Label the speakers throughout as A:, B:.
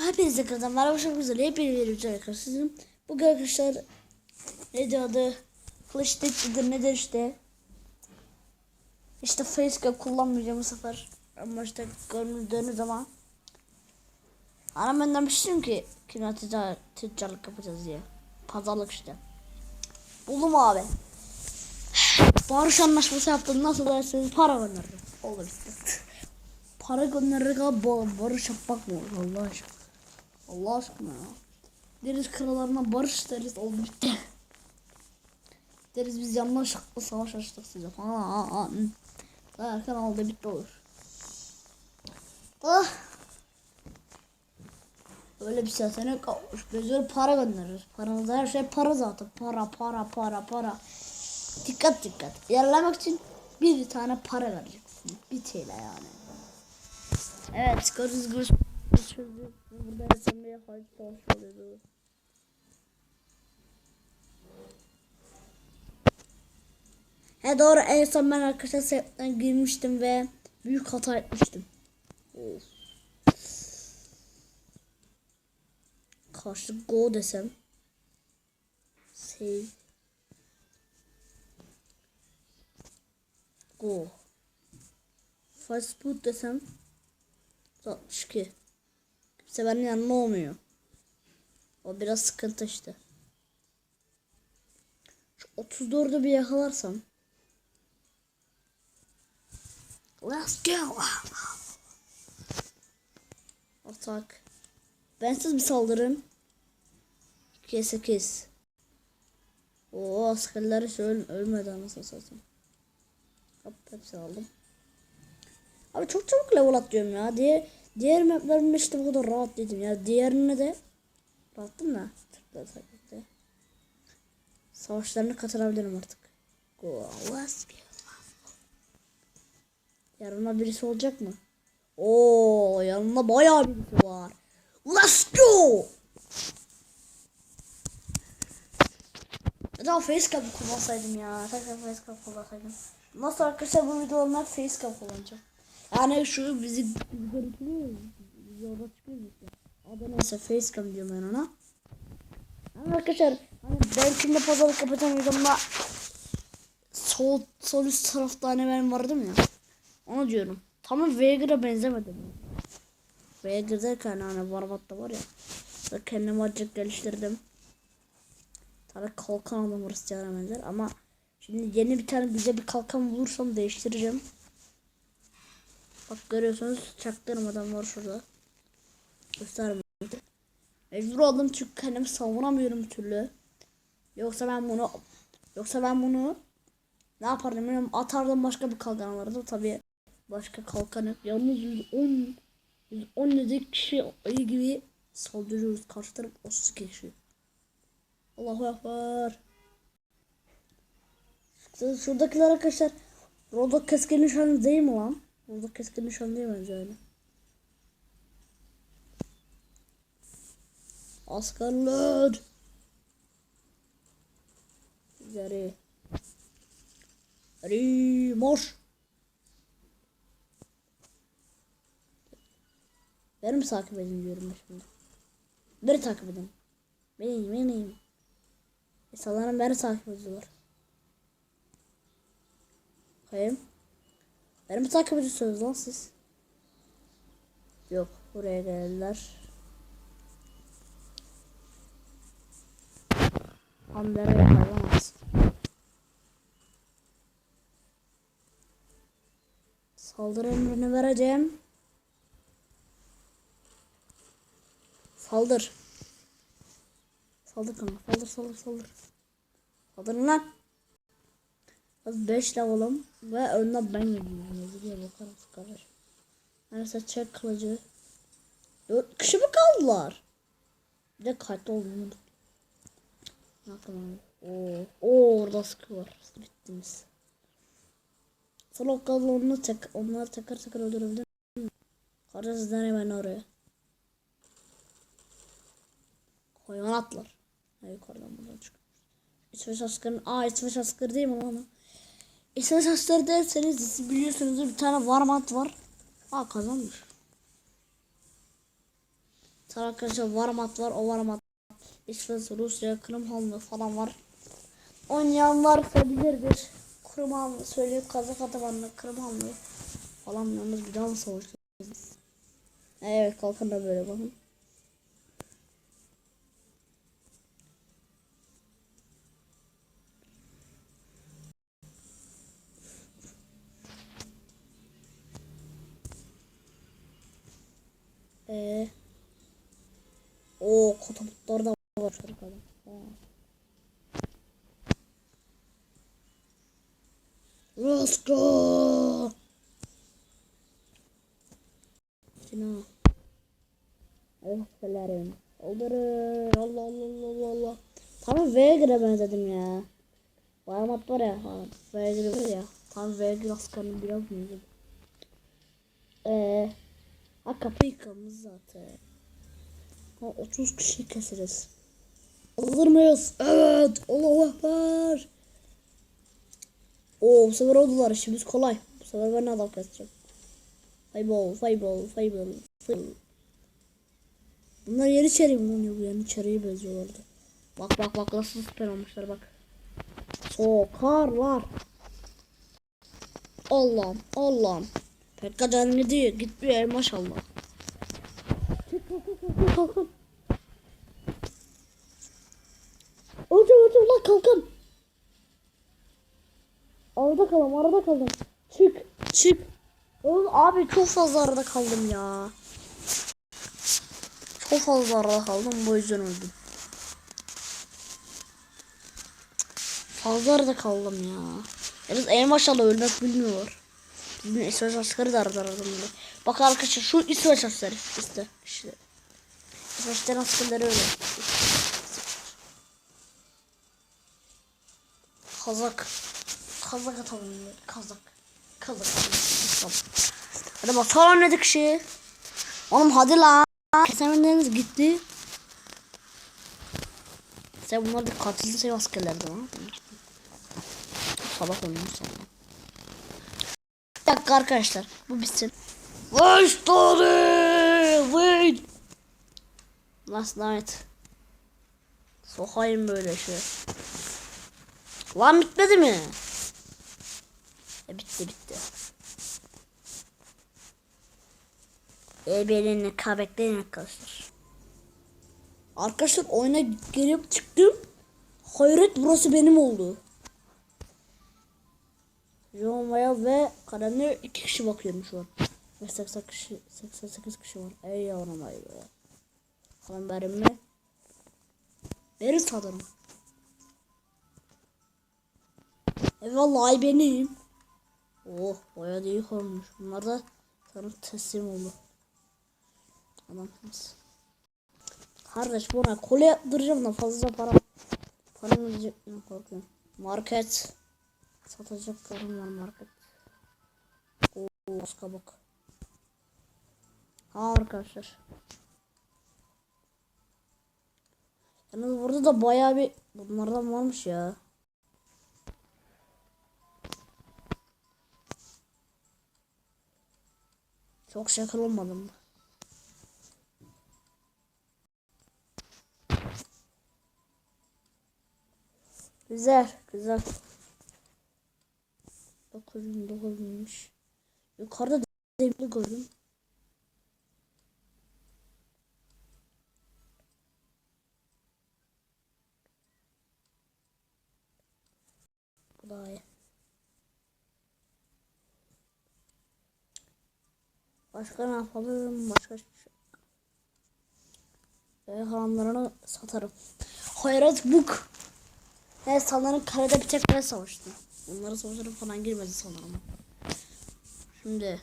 A: Hepinize kadar merhaba çok güzel. Hepinize güzel arkadaşlar. Bugün arkadaşlar neydi adı? Kılıç teklidir nedir işte. İşte facecam kullanmayacağım bu sefer. Ama işte gördüğünüz zaman. Anam ben demiştim ki kimya tica- tüccarlık yapacağız diye. Pazarlık işte. Buldum abi. Barış anlaşması yaptım. Nasıl derseniz para gönderdim. Olur işte. para göndererek abi ba- barış yapmak mı olur Allah aşkına. Allah aşkına ya. Deriz kralarına barış deriz oldu bitti. Deriz biz yanlışlıkla savaş açtık size falan. Derken oldu bitti olur. Ah. Öyle bir seçenek kalmış. Öyle para göndeririz. Paramız her şey para zaten. Para para para para. Dikkat dikkat. İlerlemek için bir tane para vereceksin. Bir TL yani. Evet gördüğünüz gibi çözdük. Burada resimliğe hayır savaş oluyordu. He doğru en son ben arkadaşlar sebepten girmiştim ve büyük hata etmiştim. Of. Karşı go desem. Save. Go. Fast food desem. 62. Kimse benim yanımda olmuyor. O biraz sıkıntı işte. Şu 34'ü bir yakalarsam. Let's go. Atak. Bensiz bir saldırın. 2'ye 8. Oo askerler hiç öl ölmedi anasını satayım. Hop hepsi aldım. Abi çok çabuk level atlıyorum ya. Diğer, diğer maplerimde işte bu kadar rahat dedim ya. Diğerine de rahattım da. Tıkla takipte. Savaşlarına katılabilirim artık. Yanımda birisi olacak mı? Oo, yanımda bayağı birisi var. Let's go. Daha facecam kullansaydım ya. Tekrar facecam kullansaydım. Nasıl arkadaşlar bu videolar facecam kullanacağım. Yani şu bizi görüntülüyor Biz orada çıkıyoruz işte. Adı neyse facecam diyorum ben ona. Ama arkadaşlar hani ben şimdi pazarlık yapacağım videomda sol, sol üst tarafta hani benim vardım ya. Onu diyorum. Tamam Veigar'a benzemedim. Veigar derken hani Barbat'ta var ya. Ve kendimi acık geliştirdim. Tabii kalkan aldım Hristiyan'a benzer ama şimdi yeni bir tane güzel bir kalkan bulursam değiştireceğim. Bak görüyorsunuz çaktırmadan var şurada. Göstermiyorum. Mecbur oldum çünkü kendimi savunamıyorum türlü. Yoksa ben bunu yoksa ben bunu ne yapardım bilmiyorum atardım başka bir kalkan alırdım tabii başka kalkan yok. Yalnız 110 117 kişi ayı gibi saldırıyoruz karşı taraf 30 kişi. Allahu Ekber. Şuradakiler arkadaşlar Rodo keskin nişan değil mi lan? Rodo keskin nişan değil bence öyle. Askerler. Geri. Geri marş. Beni mi takip edin diyorum şimdi. Beni takip edin. Benim benim. İnsanların beni takip ediyorlar. Hayır. Beni mi takip ediyorsunuz lan siz? Yok. Buraya geldiler. Hamlere yakalamaz. Saldırı emrini vereceğim. Saldır. Saldır kanka. Saldır saldır saldır. Saldırın lan. Az 5 level'ım ve önden ben geliyorum. Yazıya bakarım kardeş. Neyse çek kılıcı. 4 kişi mi kaldılar? Bir de kaçta olduğunu Ne yapalım? Oo, oo orada sıkı var. Bittiniz. Sonra o kadar onu tek, onları tekrar tekrar öldürebilir miyim? Kardeş sizden hemen oraya. Hayvanatlar. Ha, yukarıdan buradan çıkıyor. İsveç askerinin... Aa İsveç askeri değil mi lan? İsveç askeri derseniz siz biliyorsunuz bir tane varmant var. Aa kazanmış. Sonra arkadaşlar Varmat var. O Varmat İsveç, Rusya, Kırım Hanlı falan var. Oynayan varsa bilirdir. Kırım Hanlı söyleyip Kazak Atamanlı, Kırım Hanlı falan yalnız bir daha mı savaşacağız? Evet kalkın da böyle bakın. Ee, o katapultlar da var şurada. Roscoe. Sina. Evet söylerim. Öldürür. Allah Allah Allah Allah. Tam Vegre benzedim ya. Bayramat var ya. Vegre var ya. Tam Vegre askerinin biraz benzedim. Eee. Ha kapı yıkamız zaten. Ha 30 kişi keseriz. Alır mıyız? Evet. Allahu Ekber. Oo bu sefer oldular. İşimiz kolay. Bu sefer ben adam keseceğim. Fireball, fireball, fireball, fireball. Bunlar yeniçeri mi lan? Yok yeniçeriye benziyorlardı. Bak bak bak nasıl süper olmuşlar bak. Sokarlar. Allah'ım Allah'ım. Pekka canım gidiyor. Gitmiyor maşallah. Kalkın. Hocam hocam lan kalkın. Arada kaldım arada kaldım. Çık çık. Oğlum abi çok fazla arada kaldım ya. Çok fazla arada kaldım bu yüzden öldüm. Fazla arada kaldım ya. Yalnız en maşallah ölmek bilmiyor. Bizim İsveç askeri de arada aradım böyle. Bak arkadaşlar şu İsveç askeri işte işte. İsveç'ten askerleri öyle. Kazak. Kazak atalım. Kazak. Kazak. Tamam. Hadi bakalım ne kişi. Oğlum hadi lan. Kesemediniz gitti. Sen bunlar da katildi sev askerlerdi lan. Sabah olmuş. Dakika arkadaşlar. Bu bitsin. Wait story. Wait. Last night. Sokayım böyle şey. Lan bitmedi mi? E bitti bitti. E benim kabekleyin arkadaşlar. Arkadaşlar oyuna girip çıktım. Hayret burası benim oldu. John Wayne ve kalemle iki kişi bakıyorum şu an. Ve 80 kişi, 88 kişi var. Ey yavrum ay be. Kalem verim mi? Verin sanırım. E vallahi benim. Oh bayağı da iyi olmuş. Bunlar da sana teslim oldu. Adamsınız. Kardeş buna kole yaptıracağım da fazla para. Para verecek mi korkuyorum. Market. Satacaklarım var market. Oo başka bak. Ha arkadaşlar. Yalnız burada da bayağı bir bunlardan varmış ya. Çok şakal olmadım? Güzel, güzel. 909'muş. Yukarıda demirli gördüm. İyi. Başka ne yapalım? Başka şey. Ve halamlarını satarım. Hayrat Book. Evet sanırım karede bir tek ben savaştım. Onlara savaşlara falan girmedi sanırım. Şimdi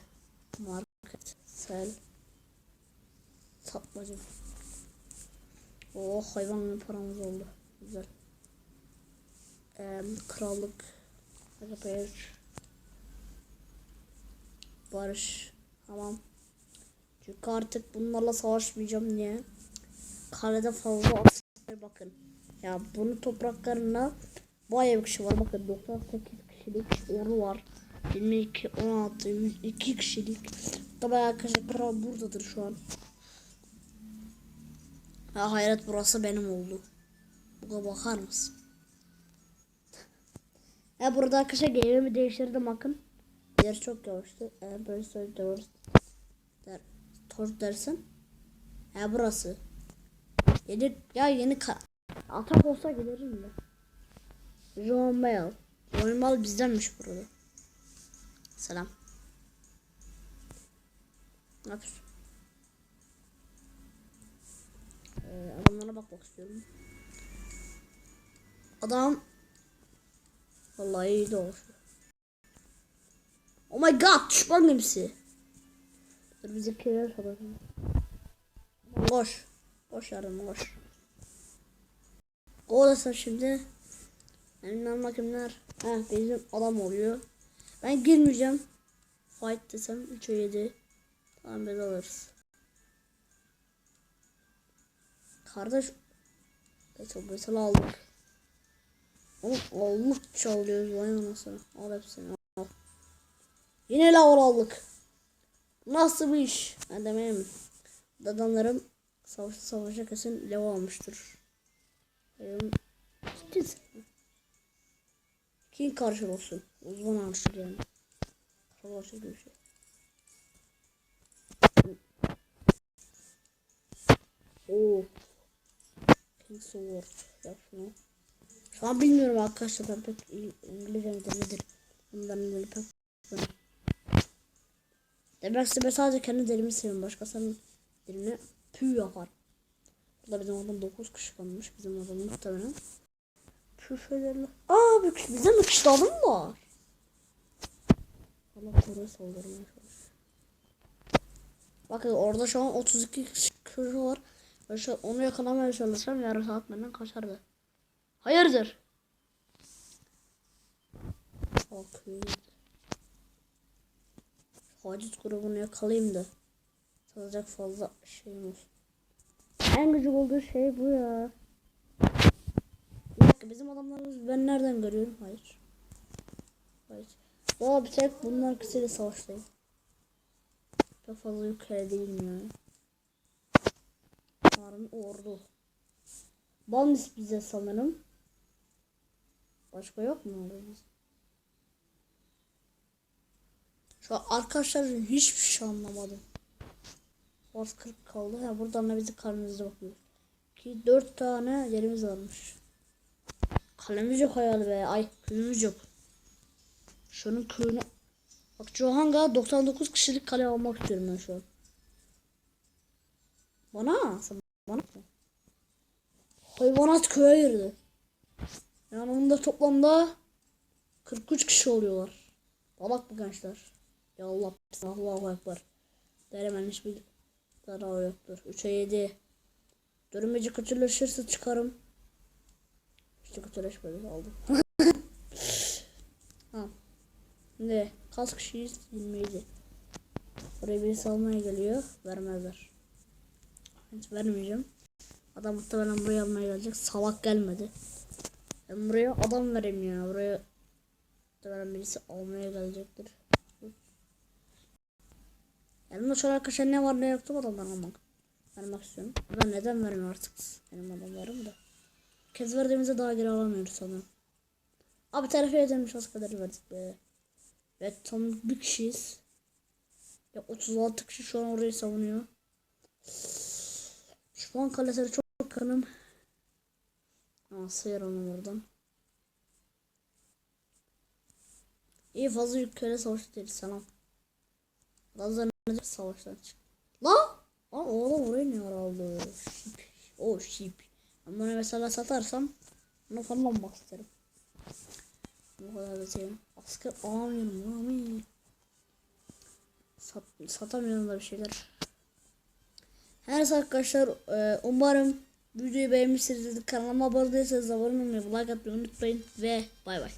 A: market sel satmacım. Oh hayvan paramız oldu. Güzel. Ee, krallık Agapayır Barış Tamam. Çünkü artık bunlarla savaşmayacağım niye? Kalede fazla asker bakın. Ya bunun topraklarına bayağı bir kişi var. Bakın 98 kişilik ordu var. 22, 16, 102 kişilik. Tabi arkadaşlar kral buradadır şu an. Ha hayret burası benim oldu. Buna bakar mısın? Ya burada arkadaşlar game'imi değiştirdim bakın. Yer çok yavaştı. Eğer böyle söylüyoruz. Der, tor dersen. Ha burası. Yeni, ya yeni ka atak olsa giderim de. John Mail bizdenmiş burada. Selam. Ne yapıyorsun? Ee, adamlara bakmak istiyorum. Adam Vallahi iyi de olmuş. Oh my god düşman gemisi. Dur bizi kere soralım. Koş. Koş yardım koş. Oradasın şimdi. Elinden bakımlar. Ha bizim adam oluyor. Ben girmeyeceğim. Fight desem 3'e 7. Tamam biz alırız. Kardeş. Betal betal aldık. Oğlum Allah çalıyoruz vay anasını. Al hepsini al. Yine lavur aldık. Nasıl bir iş? Ben demeyeyim. Dadanlarım savaşta savaşa kesin lava almıştır. Benim ciddi Kim karşı olsun? Uzman arşır yani. Savaşa gibi bir şey. Oo. King Sword. Yap şunu. Şu an bilmiyorum arkadaşlar ben pek İ- İngilizce midir nedir. Bundan böyle pek Demek ki ben sadece kendi derimi seviyorum. Başkasının derini pü yapar. Burada bizim adam 9 kişi kalmış. Bizim adam muhtemelen. Püf ederler. Aa kişi daha mı var? Allah koruya saldırmaya çalışıyor. Bakın orada şu an 32 kişi var. Ben şu onu yakalamaya çalışsam yarım saat benden kaçardı. Hayırdır? Bakıyor. Haciz grubunu yakalayayım da. Salacak fazla şeyim olsun. En gıcık olduğu şey bu ya. Dakika bizim adamlarımız ben nereden görüyorum? Hayır. Hayır. Daha bir tek bunlar kısıyla savaştayım. Çok fazla yukarı değilim yani. Yarın ordu. Balmis bize sanırım. Başka yok mu orada biz? Şu an arkadaşlar hiçbir şey anlamadım. Faz 40 kaldı. Ha buradan da bizi kalemimize bakıyoruz. Ki 4 tane yerimiz varmış. Kalemiz yok hayal be. Ay köyümüz yok. Şunun köyünü... Bak Johanga 99 kişilik kale almak istiyorum ben şu an. Bana? Sen bana mı? Hayvanat köye girdi. Yani bunda toplamda 43 kişi oluyorlar. Balak bu gençler. Ya Allah Allahu Ekber. Deremen hiçbir zararı yoktur. 3'e 7. Dönmeci kötüleşirse çıkarım. İşte kötüleşmedi aldım. ha. Ne? Kaç kişiyiz? 27. Buraya birisi almaya geliyor. Vermezler. Hiç vermeyeceğim. Adam muhtemelen buraya almaya gelecek. Salak gelmedi. Ben buraya adam vereyim ya. Buraya muhtemelen birisi almaya gelecektir. Yanımda şu arkadaşlar ne var ne yoktu adamdan almak. Vermek istiyorum. Ben neden vermiyor artık benim adamlarım da. Kez verdiğimizde daha geri alamıyoruz sanırım. Abi tarafa edilmiş az kadar verdik be. Ve tam bir kişiyiz. Ya 36 kişi şu an orayı savunuyor. Şu an kalesine çok yakınım. Aa, sıyır onu oradan. İyi fazla yük köle savaşı değil selam. Lazlar ne savaştan çık. La! Aa oğlum orayı ne aldı? O şip. Bunu mesela satarsam bunu falan almak isterim. Bu kadar da şey. Asker alamıyorum amin. Sat, satamıyorum da bir şeyler. Her neyse arkadaşlar e, umarım videoyu beğenmişsinizdir. Kanalıma abone değilseniz abone olmayı, like atmayı unutmayın ve bay bay.